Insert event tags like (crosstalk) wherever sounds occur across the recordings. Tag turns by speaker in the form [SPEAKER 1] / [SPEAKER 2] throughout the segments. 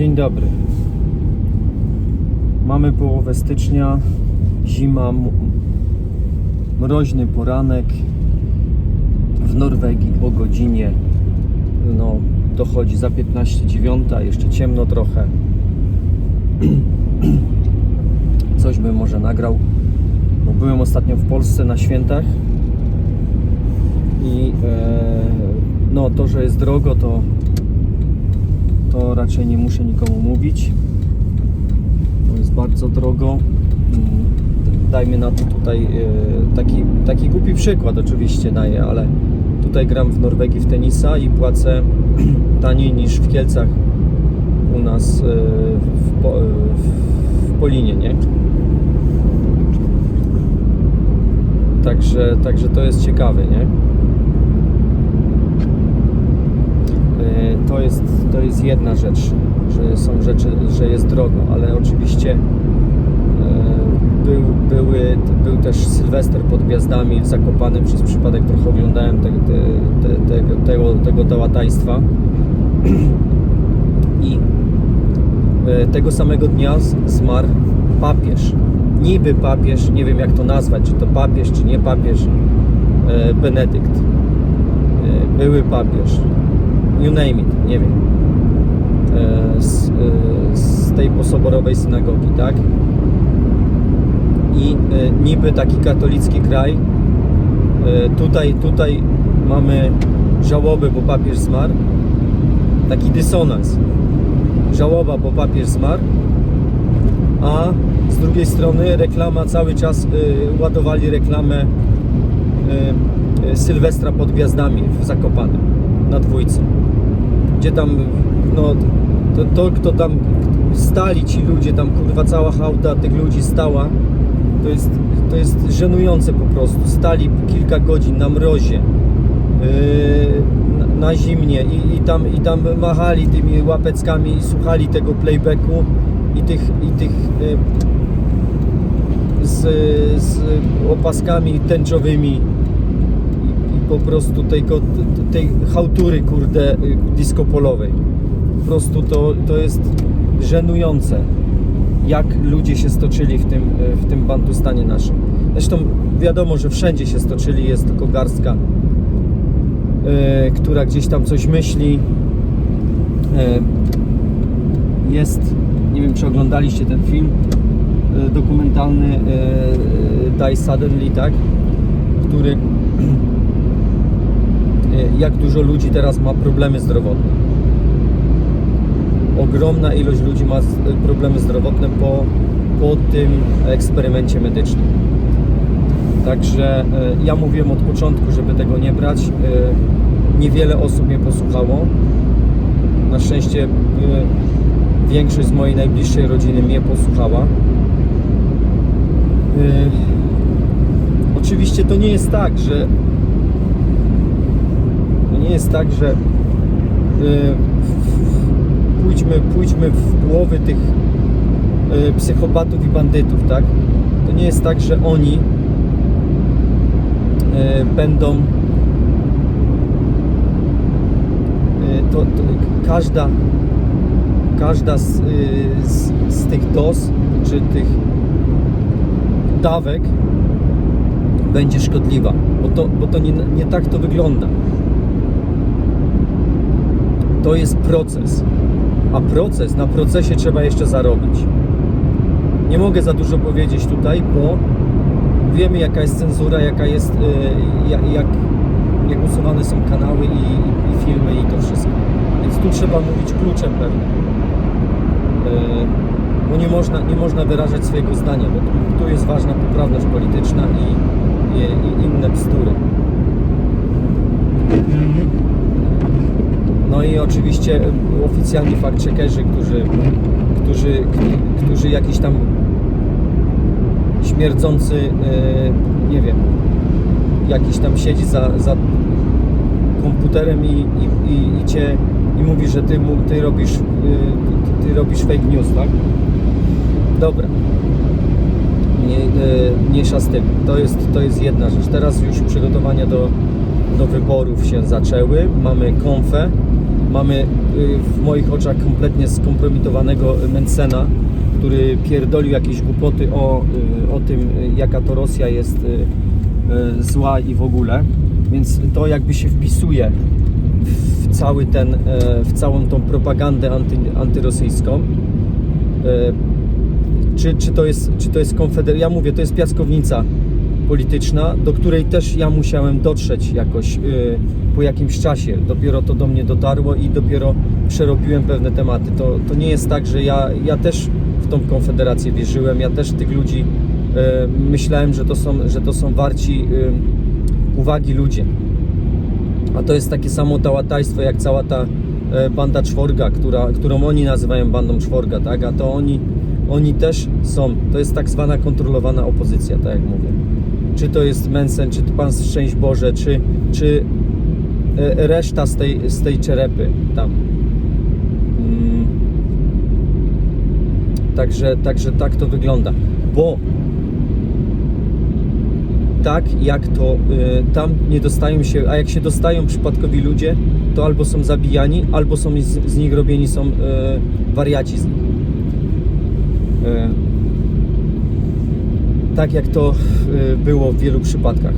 [SPEAKER 1] Dzień dobry. Mamy połowę stycznia, zima, mroźny poranek. W Norwegii o godzinie no, dochodzi za 15.09, jeszcze ciemno trochę. (clears throat) Coś bym może nagrał, bo byłem ostatnio w Polsce na świętach i e, no to, że jest drogo, to to raczej nie muszę nikomu mówić. To jest bardzo drogo. Mm, Dajmy na to tutaj e, taki, taki głupi przykład oczywiście daję, ale tutaj gram w Norwegii w tenisa i płacę (clears throat) taniej niż w Kielcach u nas e, w, Po- e, w Polinie, nie? Także, także to jest ciekawe, nie? E, to jest, to jest jedna rzecz, że są rzeczy, że jest drogo, ale oczywiście e, był, były, był też Sylwester pod gwiazdami w Zakopanem, przez przypadek trochę oglądałem te, te, te, tego, tego, tego tałataństwa (clears throat) i e, tego samego dnia zmarł papież, niby papież, nie wiem jak to nazwać, czy to papież, czy nie papież, e, Benedykt, były papież, you name it, nie wiem, e, z, e, z tej posoborowej synagogi, tak? I e, niby taki katolicki kraj, tutaj, tutaj mamy żałobę, bo papież zmarł, taki dysonans, żałoba, bo papież zmarł, a z drugiej strony reklama cały czas ładowali reklamę Sylwestra pod gwiazdami w Zakopanem na dwójce gdzie tam no to, to kto tam stali ci ludzie tam kurwa cała hałda tych ludzi stała to jest, to jest żenujące po prostu. Stali kilka godzin na mrozie yy, na, zimnie i, i, tam, i tam machali tymi łapeckami i słuchali tego playbacku i tych, i tych yy, z, z opaskami tęczowymi po prostu tego, tej hałtury kurde y, disco polowej po prostu to, to jest żenujące jak ludzie się stoczyli w tym, y, w tym Bantustanie naszym zresztą wiadomo, że wszędzie się stoczyli jest tylko garstka y, która gdzieś tam coś myśli Y, jest nie wiem czy oglądaliście ten film y, dokumentalny y, y, Die Suddenly, tak? który (clears throat) jak dużo ludzi teraz ma problemy zdrowotne. Ogromna ilość ludzi ma problemy zdrowotne po, po tym eksperymencie medycznym. Także e, ja mówiłem od początku, żeby tego nie brać. E, Niewiele osób mnie posłuchało. Na szczęście e, większość z mojej najbliższej rodziny mnie posłuchała. Oczywiście to nie jest tak, że jest tak, że y, pójdźmy, pójdźmy w głowy tych y, psychopatów i bandytów, tak? To nie jest tak, że oni y, będą to, to każda każda z, z, z tych dos czy tych dawek będzie szkodliwa, bo to, bo to nie, nie tak to wygląda. To jest proces, a proces, na procesie trzeba jeszcze zarobić. Nie mogę za dużo powiedzieć tutaj, bo wiemy jaka jest cenzura, jaka jest, y, jak, jak, usuwane są kanały i, i, filmy i to wszystko. Więc tu trzeba mówić kluczem pewnym. Y, bo nie można, nie można wyrażać swojego zdania, bo tu, tu jest ważna poprawność polityczna i, i, i inne bzdury. No i oczywiście oficjalni fact-checkerzy, którzy, którzy, którzy jakiś tam śmierdzący, e, nie wiem, jakiś tam siedzi za, za komputerem i, i, i, i cię i mówi, że ty, ty robisz, y, ty, robisz fake news, tak? Dobra. Nie, y, mniejsza z tym. To jest, to jest jedna rzecz. Teraz już przygotowania do, do wyborów się zaczęły. Mamy konfę Mamy y, w moich oczach kompletnie skompromitowanego Mencena, który pierdolił jakieś głupoty o, y, o tym, jaka to Rosja jest y, zła i w ogóle. Więc to jakby się wpisuje w cały ten, w całą tą propagandę anty, antyrosyjską. Czy, czy, to jest, czy to jest konfederacja? Ja mówię, to jest piaskownica polityczna, do której też ja musiałem dotrzeć jakoś po jakimś czasie. Dopiero to do mnie dotarło i dopiero przerobiłem pewne tematy. To, to nie jest tak, że ja, ja też w tą konfederację wierzyłem, ja też tych ludzi e, myślałem, że to są, że to są warci e, uwagi ludzie. A to jest takie samo tałatajstwo jak cała ta e, banda czworga, która, którą oni nazywają bandą czworga, tak? A to oni, oni też są, to jest tak zwana kontrolowana opozycja, tak jak mówię. Czy to jest Mensen, czy to Pan Szczęść Boże, czy, czy reszta z tej, z tej czerepy tam. Mm. Także, także tak to wygląda. Bo tak jak to y, tam nie dostają się, a jak się dostają przypadkowi ludzie, to albo są zabijani, albo są z, z nich robieni są y, wariaci z nich. Y, tak jak to y, było w wielu przypadkach.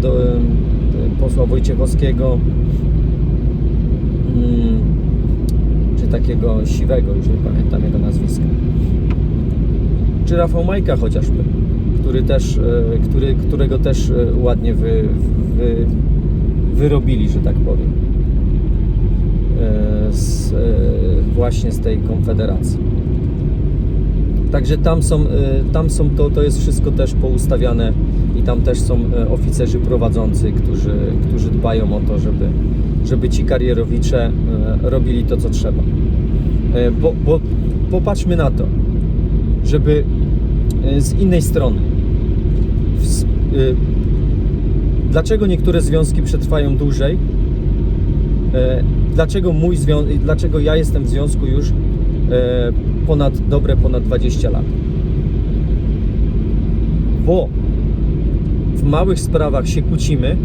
[SPEAKER 1] Do, posła Wojciechowskiego, mm, czy takiego siwego, już nie pamiętam jego nazwiska. Czy Rafał Majka chociażby który też, e, który, którego też e, ładnie wy, wy, wyrobili, że tak powiem. E, Z, właśnie z tej konfederacji. Także tam są, e, tam są to, to jest wszystko też poustawiane i tam też są e, oficerzy prowadzący, którzy, którzy dbają o to, żeby, żeby ci karierowicze e, robili to, co trzeba. Bo, bo popatrzmy na to, żeby z innej strony. Dlaczego niektóre związki przetrwają dłużej? Dlaczego mój związek, dlaczego ja jestem w związku już ponad dobre ponad 20 lat? Bo w małych sprawach się kłócimy,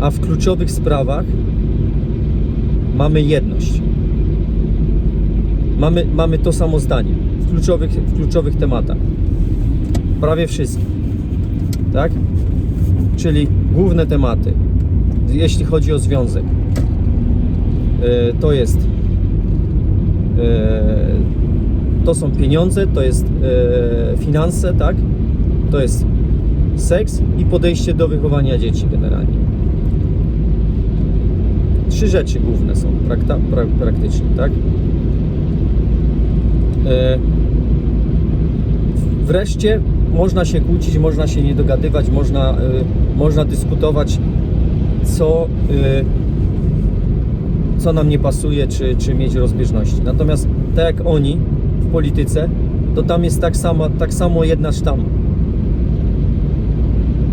[SPEAKER 1] a w kluczowych sprawach mamy jedność. Mamy, mamy to samo zdanie w kluczowych, w kluczowych tematach. Prawie wszystkich. Tak? Czyli główne tematy, jeśli chodzi o związek, e, to jest e, to są pieniądze, to jest e, finanse, tak? To jest seks i podejście do wychowania dzieci generalnie. Trzy rzeczy główne są prakta, pra, praktycznie, tak? E, wreszcie można się kłócić, można się nie dogadywać, można, można dyskutować, co, co nam nie pasuje, czy, czy mieć rozbieżności. Natomiast tak jak oni w polityce, to tam jest tak samo, tak samo jedna sztama.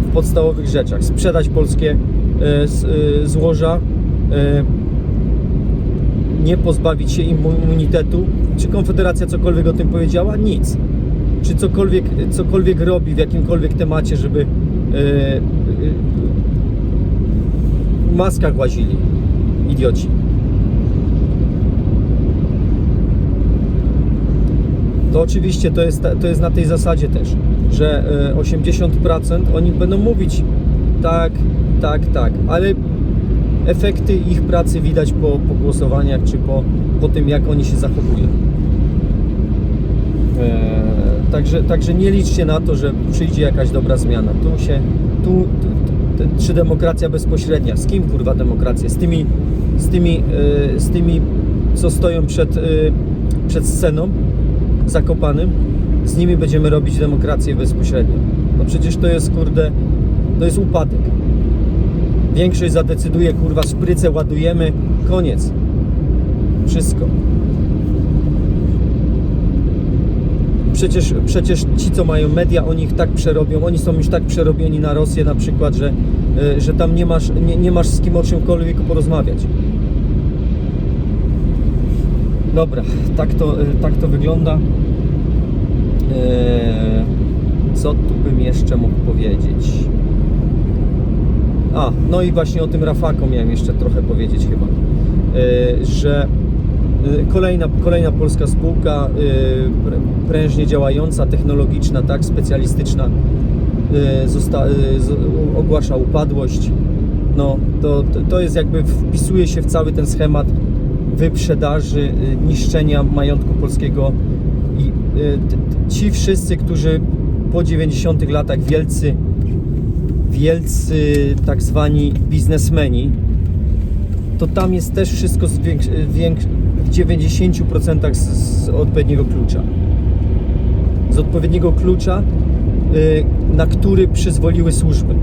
[SPEAKER 1] W podstawowych rzeczach. Sprzedać polskie z- y, złoża, y, nie pozbawić się immunitetu. Czy Konfederacja cokolwiek o tym powiedziała? Nic. Czy cokolwiek, cokolwiek robi w jakimkolwiek temacie, żeby e, e, w maskach łazili? Idioci. To oczywiście to jest, to jest na tej zasadzie też, że e, 80% oni będą mówić tak, tak, tak, ale efekty ich pracy widać po, po głosowaniach czy po, po tym, jak oni się zachowują. E, także, także nie liczcie na to, że przyjdzie jakaś dobra zmiana. Tu się, tu, tu, tu czy demokracja bezpośrednia? Z kim kurwa demokracja? Z tymi, z tymi, e, z tymi co stoją przed, e, przed sceną, zakopanym? Z nimi będziemy robić demokrację bezpośrednio. No przecież to jest kurde, to jest upadek. Większość zadecyduje, kurwa, szprycę ładujemy, koniec. Wszystko. Przecież, przecież ci, co mają media, oni ich tak przerobią, oni są już tak przerobieni na Rosję na przykład, że, y, że tam nie masz, nie, nie masz z kim o czymkolwiek porozmawiać. Dobra, tak to, y, tak to wygląda. Eee, Co tu bym jeszcze mógł powiedzieć? A, no i właśnie o tym Rafako miałem jeszcze trochę powiedzieć chyba. e, że kolejna, kolejna polska spółka pr- prężnie działająca, technologiczna, tak, specjalistyczna zosta, ogłasza upadłość. No, to- to jest jakby wpisuje się w cały ten schemat wyprzedaży, y, niszczenia majątku polskiego. I y, ci wszyscy, którzy po 90 latach wielcy wielcy tak zwani biznesmeni to tam jest też wszystko więks- w 90% z, z odpowiedniego klucza. Z odpowiedniego klucza y, na który przyzwoliły służby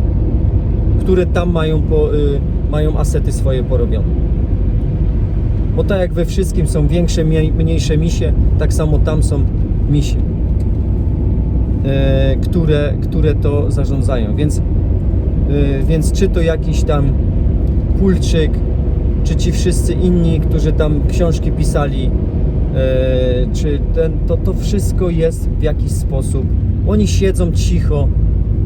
[SPEAKER 1] które tam mają, po, y, mają asety swoje porobione bo tak jak we wszystkim są większe, mniej- mniejsze misie, tak samo tam są misie, e, które, które to zarządzają. Więc, e, więc czy to jakiś tam Pulczyk, czy ci wszyscy inni, którzy tam książki pisali, e, czy ten, to, to wszystko jest w jakiś sposób. Oni siedzą cicho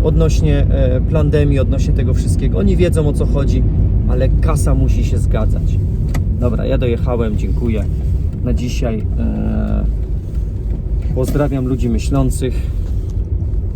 [SPEAKER 1] odnośnie pandemii, odnośnie tego wszystkiego. Oni wiedzą o co chodzi, ale kasa musi się zgadzać. Dobra, ja dojechałem, dziękuję na dzisiaj. E, pozdrawiam ludzi myślących.